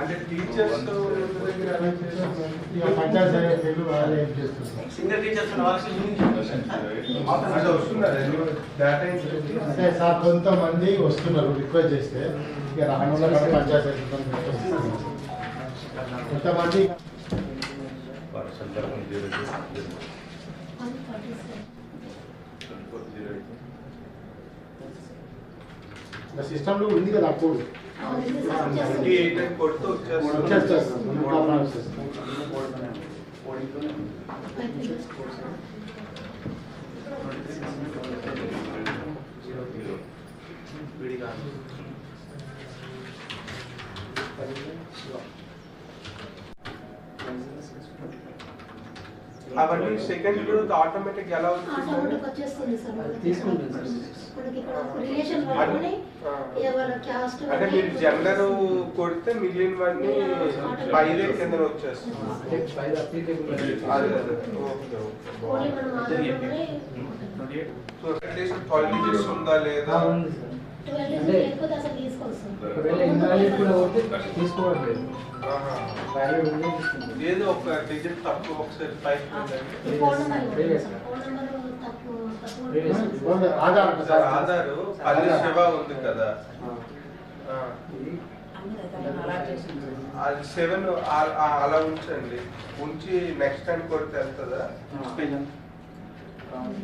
అంటే teachers teachers అంటే వస్తున్నారు డేటా అంటే సార్ కొంతమంది వస్తున్నారు రిక్వెస్ట్ చేస్తే. ఇక రాని వాళ్ళ కూడా పంచాయతీ సెక్రటరీ వస్తున్నారు. కొంతమంది సిస్టంలో ఉంది కదా కోడ్ Thank you అని కొడితే వచ్చేస్తుంది వచ్చేస్తారు. మన ప్రాబ్లం వచ్చేస్తుంది. అవన్నీ సెకండ్ గ్రూప్ ఆటోమేటిక్ ఎలా వచ్చేస్తుంది అంటే మీరు జెండర్ కొడితే మిగిలినవన్నీ పైదే కింద వచ్చేస్తుంది. అట్లీస్ట్ ఉందా లేదా? ఒకవేళ ఇన్వాలిడ్ కూడా కొడితే తీసుకోవట్లేదు. ఆహా. వ్యాలిడ్ ఉంటే తీసుకుంటుంది ఏదో ఒక డిజిట్ తక్కువ ఒకసారి. ఓన్లీ ఆధార్ సార్ ఆధారు పల్లె శివ ఉంది కదా. అది సెవెన్ అలా ఉంచండి. ఉంచి నెక్స్ట్ టైం కొడితే వెళ్తుందా?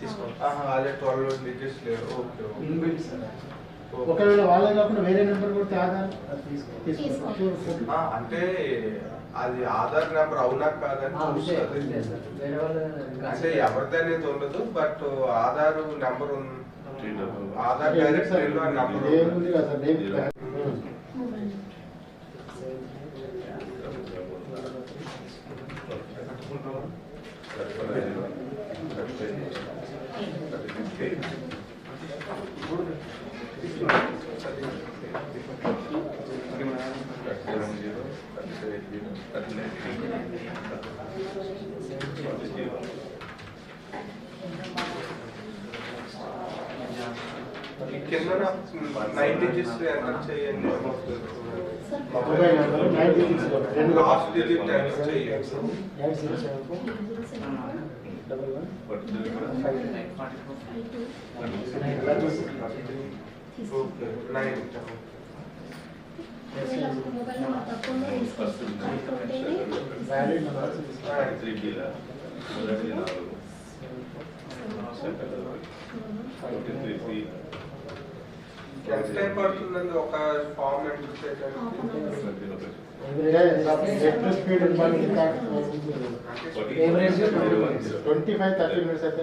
తీసుకోవాలి ఆహా, అదే ట్వెల్వ్ డిజిట్స్ లేవు ఓకే ఓకే. ఒకవేళ వాళ్ళే కాకుండా వేరే నెంబర్ కొడితే ఆధార్? అంటే అది ఆధార్ నెంబర్ అవునా కాదని అంటే ఎవరిది అనేది ఉండదు but Aadhaar number Aadhaar direct number ఏముంది కదా సార్ నేమ్ మొబైల్ కింద నైన్ డిజిట్స్ ఎంటర్ చేయండి. Sir mobile number nine digits రెండు లాస్ట్ డిజిట్ ఎంటర్ చేయండి. Eight zero seven four zero seven four double one five two ఎలా తీసుకో okay nine ఒకవేళ mobile number తక్కువ తీసుకోవచ్చు ఉంటేనే వ్యాలిడ్ నెంబర్ ఎంత టైం పడుతుందండి ఒక ఫామ్ ఎంటర్ చేయడానికి నెట్ స్పీడ్ Average గా ట్వంటీ ఫైవ్ థర్టీ మినిట్స్ అయితే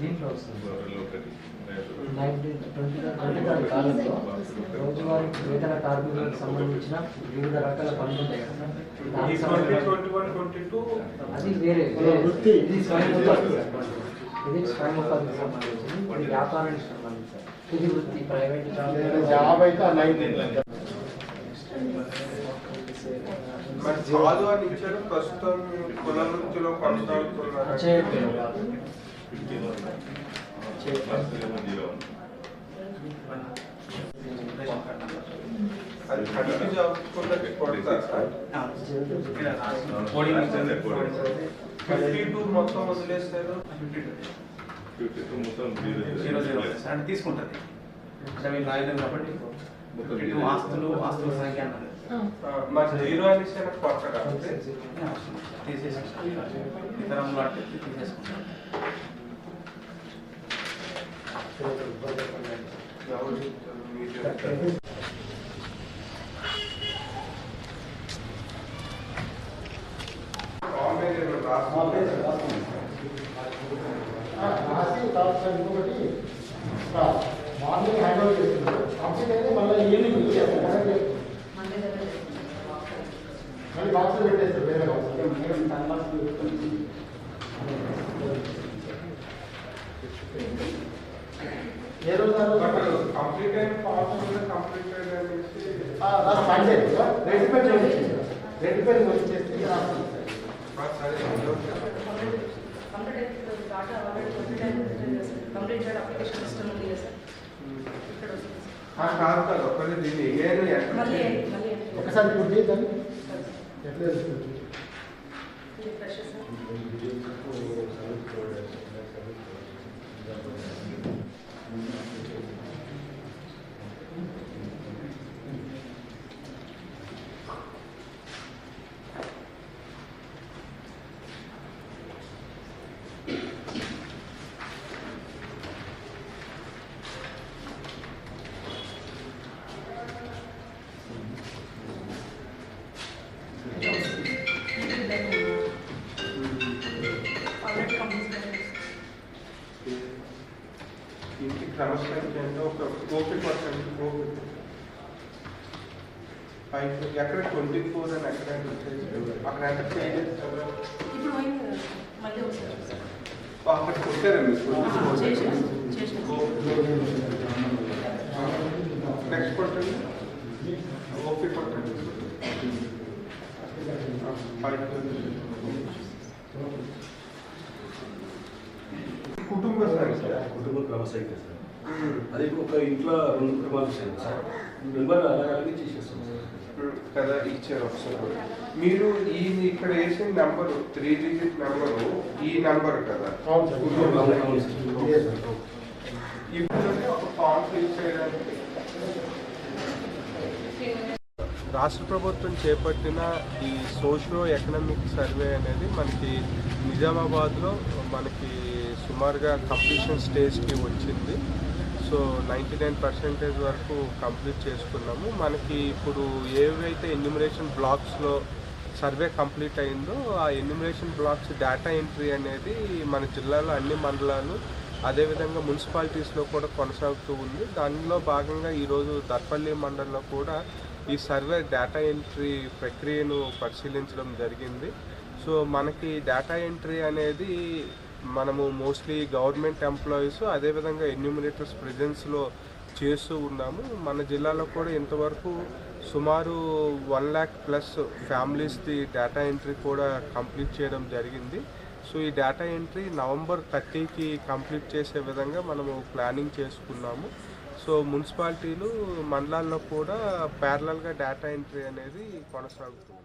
దీంట్లో వస్తుంది ట్వంటీ రోజువారీ వేతన కార్మికులకు సంబంధించిన వివిధ రకాల పనులు ఉంటాయి కదా ట్వంటీ వన్ ట్వంటీ టూ అది వేరే వృత్తి. ఇది స్వయం ఇది స్వయం ఉపాధికి సంబంధించింది ఇది వ్యాపారానికి సంబంధించింది ఇది వృత్తి ప్రైవేట్ జాబ్ అయితే అని ఇచ్చారు ప్రస్తుతం కొనసాగుతున్నారు. అది కొడతారు? ఫిఫ్టీ టూ మొత్తం వదిలేస్తారు. జీరో జీరో అంటే తీసుకుంటుంది. అంటే మీరు రాయలేదు కాబట్టి ఆస్తులు ఆస్తుల సంఖ్య అన్నది. ఆ, మరి జీరో అనేసి నాకు కొట్టగా తీసేసి ఇతరంలో అంటే తీసేసుకుంటారు ఎవరు చెప్తారు? మీరు చెప్తారు. కాంబినేషన్ రాసుకోవాలి. రాసి తర్వాత ఇంకొకటి మార్నింగ్ హ్యాండ్ ఓవర్ చేస్తున్నారు కంప్లీట్ అయితే మళ్ళీ ఈవినింగ్ ఇచ్చేస్తారు మళ్ళీ బాక్స్ పెట్టేస్తారు వేరే బాక్స్ ఏ ఆ రోజు? కంప్లీట్ అయిన కంప్లీటెడ్ అనేసి పని చేయండి. సార్. రాస్తాను కంప్లీట్ కంప్లీట్ కంప్లీట్ చేయడం అప్లికేషన్ సిస్టమ్ ఉంది కదా సార్ ఇక్కడ వస్తుంది కాదు దీన్ని ఏను ఎక్కడ మళ్ళీ చేయాలి? మళ్ళీ ఒకసారి ఇప్పుడు చేద్దాం ఎట్లా చేస్తుంది? ఇది ఫ్రెష్ క్రమశిక్షణ అంటే ఒక ఓపీ పర్సెంట్ ఓపీ ఫైవ్ ఎక్కడ ట్వంటీ ఫోర్ అని ఎక్కడ అక్కడ ఎంత పేజెస్ ఇప్పుడు పోయింది కదా మళ్ళీ ఒకసారి సార్ అక్కడ కొట్టారండి చేసాను చేసాను నెక్స్ట్ కొట్టండి ఓపీ కొట్టండి ఫైవ్ కుటుంబ సంఖ్య కుటుంబ క్రమశైలి సార్ అది ఒక ఇంట్లో రెండు కుటుంబాలు సార్. నెంబర్ అలాగే చేసేస్తాం. సార్ కదా ఇచ్చారు ఒకసారి మీరు ఈ ఇక్కడ వేసిన నెంబరు త్రీ డిజిట్ నెంబరు ఈ నెంబర్ కదా. ఇప్పుడు ఒక ఫామ్ ఫిల్ చేయడానికి రాష్ట్ర ప్రభుత్వం చేపట్టిన ఈ సోషియో ఎకనామిక్ సర్వే అనేది మనకి నిజామాబాద్లో మనకి సుమారుగా కంప్లీషన్ స్టేజ్కి వచ్చింది. సో నైంటీ నైన్ పర్సెంటేజ్ వరకు కంప్లీట్ చేసుకున్నాము. మనకి ఇప్పుడు ఏవైతే ఎన్యూమరేషన్ బ్లాక్స్లో సర్వే కంప్లీట్ అయిందో ఆ ఎన్యూమరేషన్ బ్లాక్స్ డేటా ఎంట్రీ అనేది మన జిల్లాలో అన్ని మండలాలు అదేవిధంగా మున్సిపాలిటీస్లో కూడా కొనసాగుతూ ఉంది. దానిలో భాగంగా ఈరోజు దర్పల్లి మండలంలో కూడా ఈ సర్వే డేటా ఎంట్రీ ప్రక్రియను పరిశీలించడం జరిగింది. సో మనకి డేటా ఎంట్రీ అనేది మనము మోస్ట్లీ గవర్నమెంట్ ఎంప్లాయీస్ అదేవిధంగా ఎన్యూమినేటర్స్ ప్రెజెన్స్లో చేస్తూ ఉన్నాము. మన జిల్లాలో కూడా ఇంతవరకు సుమారు వన్ ల్యాక్ ప్లస్ ఫ్యామిలీస్ది డేటా ఎంట్రీ కూడా కంప్లీట్ చేయడం జరిగింది. సో ఈ డేటా ఎంట్రీ నవంబర్ థర్టీకి కంప్లీట్ చేసే విధంగా మనము ప్లానింగ్ చేసుకున్నాము. సో మున్సిపాలిటీలు మండలాల్లో కూడా ప్యారలల్గా డేటా ఎంట్రీ అనేది కొనసాగుతుంది.